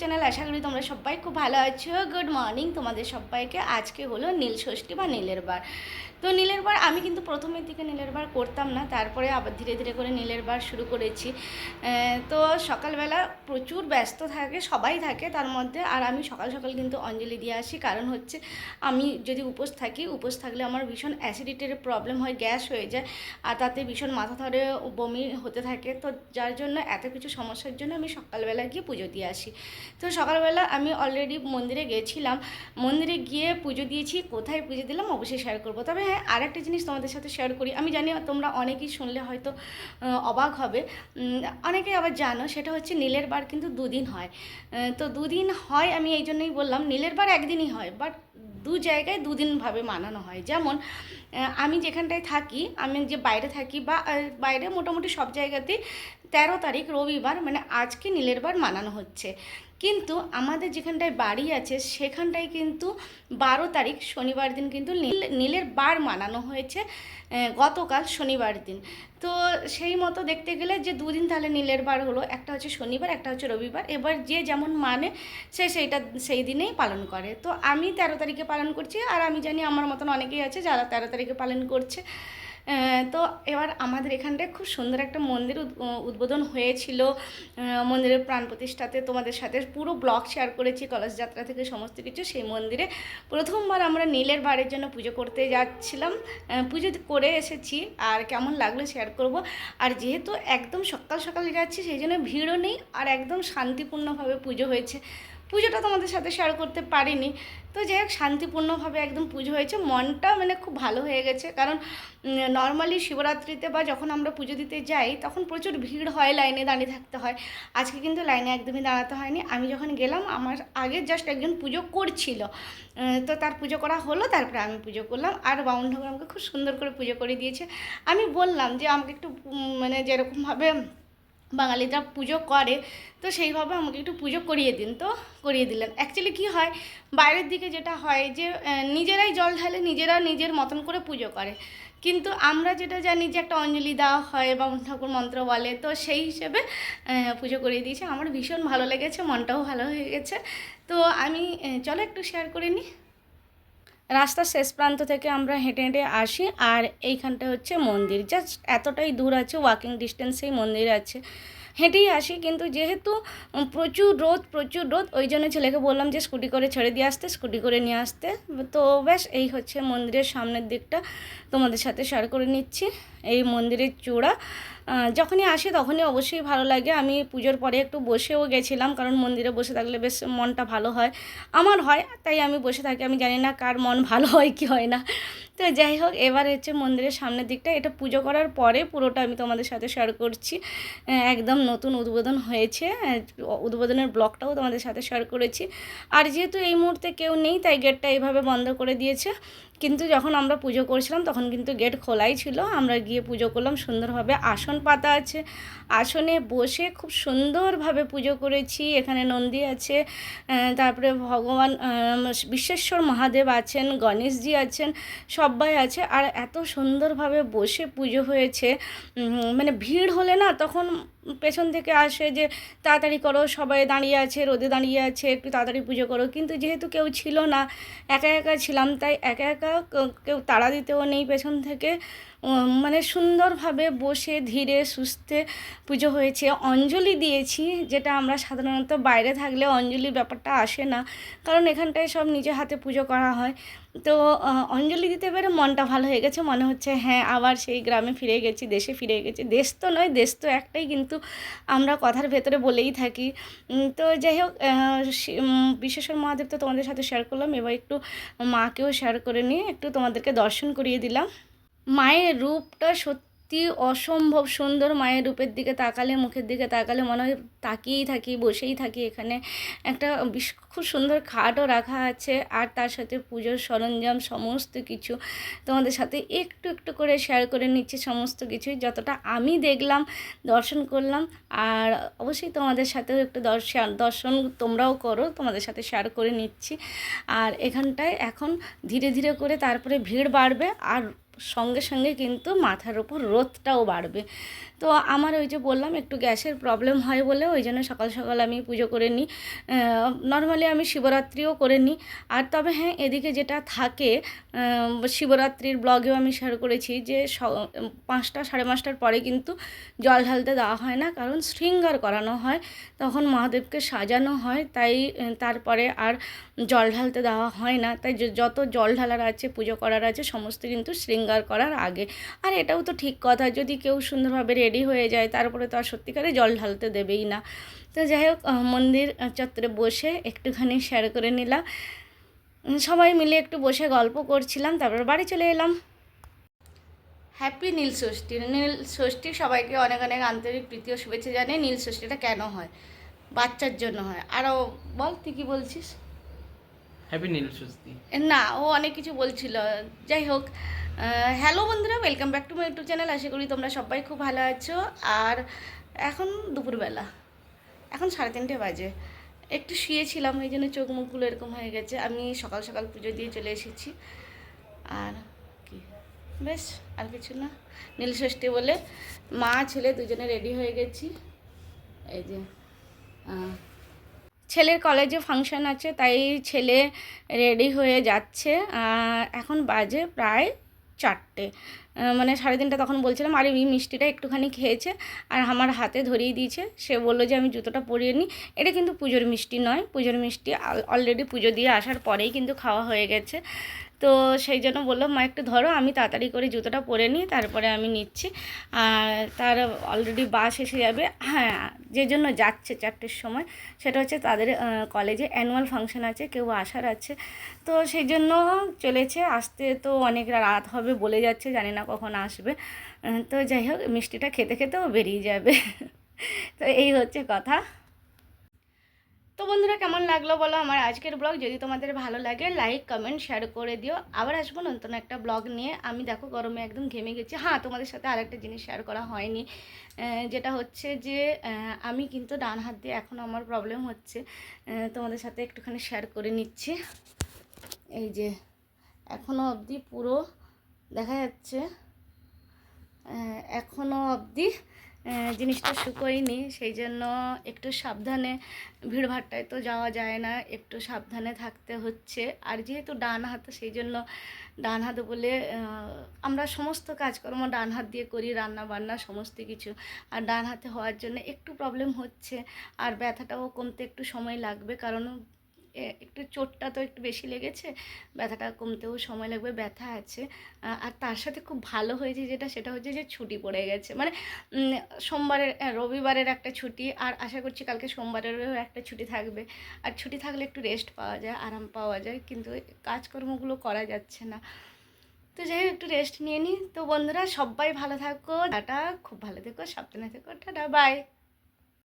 Channel আশা করি তোমরা সবাই খুব ভালো আছো। গুড মর্নিং তোমাদের সবাইকে। আজকে হলো নীল ষষ্ঠী বা নীলের বার। তো নীলের বার, আমি কিন্তু প্রথমের দিকে নীলের বার করতাম না, তারপরে আবার ধীরে ধীরে করে নীলের বার শুরু করেছি। তো সকালবেলা প্রচুর ব্যস্ত থাকে, সবাই থাকে তার মধ্যে, আর আমি সকাল সকাল কিন্তু অঞ্জলি দিয়ে আসি। কারণ হচ্ছে, আমি যদি উপোস থাকি, উপোস থাকলে আমার ভীষণ অ্যাসিডিটির প্রবলেম হয় গ্যাস হয়ে যায়, আর তাতে ভীষণ মাথা ধরে বমি হতে থাকে। তো যার জন্য এত কিছু সমস্যার জন্য আমি সকালবেলা গিয়ে পুজো দিয়ে আসি। তো সকালবেলা আমি অলরেডি মন্দিরে গেছিলাম। মন্দিরে গিয়ে পুজো দিয়েছি কোথায় পুজো দিলাম অবশ্যই শেয়ার করব। তবে হ্যাঁ আর একটা জিনিস তোমাদের সাথে শেয়ার করি। আমি জানি তোমরা অনেকেই শুনলে হয়তো অবাক হবে। উম, অনেকেই আবার জানো সেটা হচ্ছে নীলের বার কিন্তু দুদিন হয়। তো দুদিন হয় আমি এই জন্যই বললাম নীলের বার একদিনই হয় বাট দু জায়গায় দুদিনভাবে মানানো হয়। যেমন আমি যেখানটায় থাকি আমি যে বাইরে থাকি বা বাইরে মোটামুটি সব জায়গাতেই তেরো তারিখ রবিবার মানে আজকে নীলের বার মানানো হচ্ছে। কিন্তু আমাদের যেখানটায় বাড়ি আছে, সেখানটায় কিন্তু বারো তারিখ শনিবার দিন কিন্তু নীল, নীলের বার মানানো হয়েছে গতকাল শনিবার দিন। তো সেই মতো দেখতে গেলে যে দুদিন তাহলে নীলের বার হলো, একটা হচ্ছে শনিবার, একটা হচ্ছে রবিবার। এবার যে যেমন মানে সে সেইটা, সেই দিনেই পালন করে। তো আমি তেরো তারিখে পালন করছি, আর আমি জানি আমার মতন অনেকেই আছে যারা তেরো তারিখে পালন করছে। তো এবার আমাদের এখানটায় খুব সুন্দর একটা মন্দির উদ- উদ্বোধন হয়েছিল। মন্দিরের প্রাণ প্রতিষ্ঠাতে তোমাদের সাথে পুরো ব্লগ শেয়ার করেছি, কলস যাত্রা থেকে সমস্ত কিছু। সেই মন্দিরে প্রথমবার আমরা নীলের বাড়ির জন্য পুজো করতে যাচ্ছিলাম। পুজো করে এসেছি। আর কেমন লাগল শেয়ার করব। আর যেহেতু একদম সকাল সকাল যাচ্ছি, সেই জন্য ভিড়ও নেই। আর একদম শান্তিপূর্ণভাবে পুজো হয়েছে। পুজোটা তোমাদের সাথে শেয়ার করতে পারিনি। তো যাই হোক, শান্তিপূর্ণভাবে একদম পুজো হয়েছে। মনটা মানে খুব ভালো হয়ে গেছে। কারণ নর্মালি শিবরাত্রিতে বা যখন আমরা পুজো দিতে যাই, তখন প্রচুর ভিড় হয় লাইনে দাঁড়িয়ে থাকতে হয়। আজকে কিন্তু লাইনে একদমই দাঁড়াতে হয়নি। আমি যখন গেলাম, আমার আগে জাস্ট একজন পুজো করছিল। তো তার পুজো করা হলো, তারপরে আমি পুজো করলাম। আর বাউন ঠাকুর আমাকে খুব সুন্দর করে পুজো করে দিয়েছে। আমি বললাম যে, আমাকে একটু মানে যেরকমভাবে বাঙালিরা পুজো করে, তো সেইভাবে আমাকে একটু পুজো করিয়ে দিন। তো করিয়ে দিলেন। অ্যাকচুয়ালি কি হয়, বাইরের দিকে যেটা হয় যে নিজেরাই জল ঢালে নিজেরা নিজের মতন করে পুজো করে। কিন্তু আমরা যেটা জানি যে একটা অঞ্জলি দেওয়া হয় বা ঠাকুর মন্ত্র বলে, তো সেই হিসেবে পুজো করিয়ে দিয়েছে। আমার ভীষণ ভালো লেগেছে, মনটাও ভালো হয়ে গেছে। তো আমি চলো একটু শেয়ার করে নিই রাস্তার শেষ প্রান্ত থেকে আমরা হেঁটে হেঁটে আসি আর এইখানটা হচ্ছে মন্দির। জাস্ট এতটাই দূর আছে ওয়াকিং ডিস্টেন্সেই মন্দির আছে। হেঁটেই আসি, কিন্তু যেহেতু প্রচুর রোদ প্রচুর রোদ, ওই জন্য ছেলেকে বললাম যে স্কুটি করে ছেড়ে দিয়ে আসতে, স্কুটি করে নিয়ে আসতে। তো ব্যাস, এই হচ্ছে মন্দিরের সামনের দিকটা। তোমাদের সাথে শেয়ার করে নিচ্ছি এই মন্দিরের চূড়া। যখনই আসি তখনই অবশ্যই ভালো লাগে। আমি পুজোর পরে একটু বসেও গেছিলাম, কারণ মন্দিরে বসে থাকলে বেশ মনটা ভালো হয়। আমার হয়, তাই আমি বসে থাকি। আমি জানি না কার মন ভালো হয়, কি হয় না। তো যাই হোক, এবার হচ্ছে মন্দিরের সামনের দিকটা। এটা পুজো করার পরে পুরোটা আমি তোমাদের সাথে শেয়ার করছি। একদম নতুন উদ্বোধন হয়েছে। উদ্বোধনের ব্লগটাও তোমাদের সাথে শেয়ার করেছি। আর যেহেতু এই মুহূর্তে কেউ নেই, তাই গেটটা এইভাবে বন্ধ করে দিয়েছে। কিন্তু যখন আমরা পুজো করছিলাম, তখন কিন্তু গেট খোলাই ছিল। আমরা গিয়ে পুজো করলাম। সুন্দরভাবে আসন পাতা আছে। আসনে বসে খুব সুন্দরভাবে পুজো করেছি। এখানে নন্দী আছে। তারপরে ভগবান বিশ্বেশ্বর মহাদেব আছেন, গণেশজি আছেন। সবাই আছে আর এত সুন্দরভাবে বসে পুজো হয়েছে মানে ভিড় হলে না তখন পেছন থেকে আসে যে, তাড়াতাড়ি করো, সবাই দাঁড়িয়ে আছে, রোদে দাঁড়িয়ে আছে, একটু তাড়াতাড়ি পুজো করো। কিন্তু যেহেতু কেউ ছিল না, একা একা ছিলাম, তাই একা একা কেউ- তাড়া দিতেও নেই পেছন থেকে। মানে সুন্দরভাবে বসে ধীরে সুস্থে পুজো হয়েছে। অঞ্জলি দিয়েছি, যেটা আমরা সাধারণত বাইরে থাকলে অঞ্জলির ব্যাপারটা আসে না, কারণ এখানটায় সব নিজে হাতে পুজো করা হয়। তো অঞ্জলি দিতে পেরে মনটা ভালো হয়ে গেছে, মনে হচ্ছে হ্যাঁ আবার সেই গ্রামে ফিরে গেছি, দেশে ফিরে গেছি। দেশ তো নয়, দেশ তো একটাই, কিন্তু আমরা কথার ভেতরে বলেই থাকি। তো যাই হোক বিশ্বেশ্বর মহাদেব তো তোমাদের সাথে শেয়ার করলাম। এবার একটু মাকেও শেয়ার করে নিয়ে একটু তোমাদেরকে দর্শন করিয়ে দিলাম। মায়ের রূপটা সত্যি অসম্ভব সুন্দর মায়ের রূপের দিকে তাকালে, মুখের দিকে তাকালে মনে হয় তাকিয়েই থাকি, বসেই থাকি এখানে। একটা খুব সুন্দর খাটও রাখা আছে আর তার সাথে পুজোর সরঞ্জাম সমস্ত কিছু তোমাদের সাথে একটু একটু করে শেয়ার করে নিচ্ছি সমস্ত কিছুই। যতটা আমি দেখলাম, দর্শন করলাম আর অবশ্যই তোমাদের সাথেও একটু দর্শন তোমরাও করো, তোমাদের সাথে শেয়ার করে নিচ্ছি। আর এখানটায় এখন ধীরে ধীরে করে তারপরে ভিড় বাড়বে আর সঙ্গে সঙ্গে কিন্তু মাথার ওপর রোদটাও বাড়বে। তো আমার ওই যে বললাম, একটু গ্যাসের প্রবলেম হয় বলে ওই জন্য সকাল সকাল আমি পুজো করে নিই। নর্মালি আমি শিবরাত্রিও করে নিই। আর তবে হ্যাঁ এদিকে যেটা থাকে শিবরাত্রির ব্লগেও আমি শেয়ার করেছি যে পাঁচটা সাড়ে পাঁচটার পরে কিন্তু জল ঢালতে দেওয়া হয় না, কারণ শৃঙ্গার করানো হয়, তখন মহাদেবকে সাজানো হয়, তাই তারপরে আর জল ঢালতে দেওয়া হয় না। তাই যত জল ঢালার আছে, পুজো করার আছে, সমস্ত কিন্তু শৃঙ্গার করার আগে। আর এটাও তো ঠিক কথা যদি কেউ সুন্দরভাবে রেডি হয়ে যায় তারপরে তো আর সত্যিকারে জল ঢালতে দেবেই না। তো যাই হোক মন্দির চত্বরে বসে একটুখানি শেয়ার করে নিলাম। সবাই মিলে একটু বসে গল্প করছিলাম তারপর বাড়ি চলে এলাম। হ্যাপি নীল ষষ্ঠী। নীল ষষ্ঠী সবাইকে অনেক অনেক আন্তরিক প্রীতি ও শুভেচ্ছা জানে নীল ষষ্ঠীটা কেন হয়? বাচ্চার জন্য হয়। আরও বল তুই কি বলছিস? হ্যাপি নীল ষষ্ঠী। না ও অনেক কিছু বলছিল। যাই হোক হ্যালো বন্ধুরা welcome back to my YouTube channel আশা করি তোমরা সবাই খুব ভালো আছো। আর এখন দুপুরবেলা, এখন সাড়ে তিনটে বাজে। একটু শুয়েছিলাম ওই জন্য চোখ মুখগুলো এরকম হয়ে গেছে। আমি সকাল সকাল পুজো দিয়ে চলে এসেছি। আর কি? বেশ, আর কিছু না। নীলষষ্ঠী বলে মা, ছেলে দুজনে রেডি হয়ে গেছি। এই যে ছেলের কলেজে ফাংশন আছে, তাই ছেলে রেডি হয়ে যাচ্ছে। এখন বাজে প্রায় চারটে। মানে সাড়ে তিনটা তখন বলছিলাম, আর, এই মিষ্টিটা একটুখানি খেয়েছে আর আমার হাতে ধরিয়ে দিয়েছে। সে বলল যে, আমি জুতোটা পরিয়ে নিই। এটা কিন্তু পুজোর মিষ্টি নয়। পুজোর মিষ্টি অলরেডি পুজো দিয়ে আসার পরেই কিন্তু খাওয়া হয়ে গেছে। তো সেই জন্য বলল মা, একটু ধরো, আমি তাড়াতাড়ি করে জুতোটা পরে নিই, তারপরে আমি নিচ্ছি। আর তার অলরেডি বাস এসে যাবে। হ্যাঁ যে জন্য যাচ্ছে চারটের সময়, সেটা হচ্ছে তাদের কলেজে অ্যানুয়াল ফাংশন আছে, কেউ আসার আছে। তো সেই জন্য চলেছে, আসতে তো অনেক রাত হবে, বলে যাচ্ছে, জানি না কখন আসবে। তো যাই হোক, মিষ্টিটা খেতে খেতেও বেরিয়ে যাবে। তো এই হচ্ছে কথা। তো বন্ধুরা, কেমন লাগল বলো আমার আজকের ব্লগ যদি তোমাদের ভালো লাগে লাইক কমেন্ট শেয়ার করে দিও। আবার আসব নতুন একটা ব্লগ নিয়ে। আমি দেখো গরমে একদম ঘেমে গেছি। হ্যাঁ তোমাদের সাথে আরেকটা জিনিস শেয়ার করা হয়নি। যেটা হচ্ছে যে আমি কিন্তু ডান হাত দিয়ে এখন আমার প্রবলেম হচ্ছে। তোমাদের সাথে একটুখানি শেয়ার করে নিচ্ছি। এই যে এখনও অবধি পুরো দেখা যাচ্ছে। এখনও অবধি জিনিসটা শুকোয়নি সেই জন্য একটু সাবধানে ভিড়ভাট্টায় তো যাওয়া যায় না, একটু সাবধানে থাকতে হচ্ছে। আর যেহেতু ডান হাত সেই জন্য ডান হাত বলে আমরা সমস্ত কাজকর্ম ডান হাত দিয়ে করি, রান্না বান্না সমস্ত কিছু। আর ডান হাতে হওয়ার জন্য একটু প্রবলেম হচ্ছে, আর ব্যথাটাও কমতে একটু সময় লাগবে, কারণ একটু চোটটা তো একটু বেশি লেগেছে, ব্যথাটা কমতেও সময় লাগবে, ব্যথা আছে। আর তার সাথে খুব ভালো হয়েছে যেটা, সেটা হচ্ছে যে ছুটি পড়ে গেছে। মানে সোমবারের রবিবারের একটা ছুটি, আর আশা করছি কালকে সোমবারেরও একটা ছুটি থাকবে। আর ছুটি থাকলে একটু রেস্ট পাওয়া যায়, আরাম পাওয়া যায়, কিন্তু কাজকর্মগুলো করা যাচ্ছে না। তো যাই হোক, একটু রেস্ট নিয়ে নিই তো বন্ধুরা, সবাই ভালো থাকো, টাটা, খুব ভালো থেকো, সাবধানে থেকো, টাটা বাই